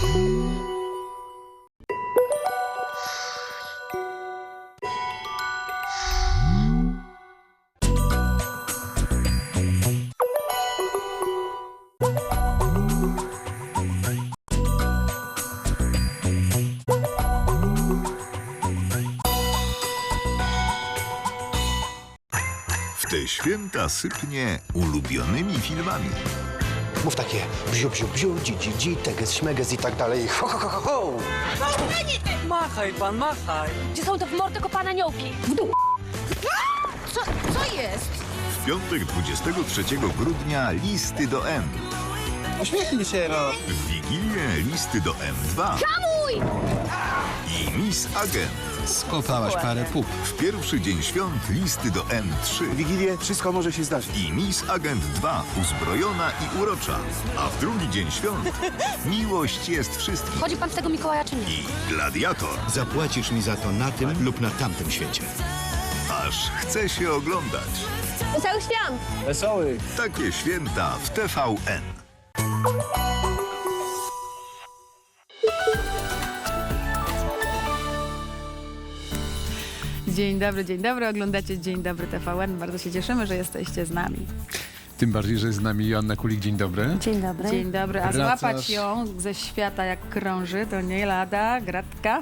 Thank mm -hmm. you. W te święta sypnie ulubionymi filmami. Mów takie bziu, bziu, bziu, dzi, dzi, dzi, teges, śmeges i tak dalej. Ho, ho, ho, ho, ho. Machaj pan, machaj. Gdzie są te w mordę kopane aniołki? W dół. Co, co jest? W piątek 23 grudnia listy do M. Uśmiechnij się, no. W Wigilię listy do M2 Hamuj! i Miss Agent. Skopałaś parę pup. W pierwszy dzień świąt listy do M3 Wigilię wszystko może się zdarzyć. i Miss Agent 2 uzbrojona i urocza. A w drugi dzień świąt miłość jest wszystkim Chodzi pan z tego Mikołaja czy nie? i gladiator. Zapłacisz mi za to na tym lub na tamtym świecie. Aż chce się oglądać. Wesołych świąt! Wesoły. Takie święta w TVN. Dzień dobry, dzień dobry. Oglądacie Dzień Dobry TVN. Bardzo się cieszymy, że jesteście z nami. Tym bardziej, że jest z nami Joanna Kulik. Dzień dobry. Dzień dobry. Dzień dobry. A Wracasz. złapać ją ze świata jak krąży to nie lada gratka.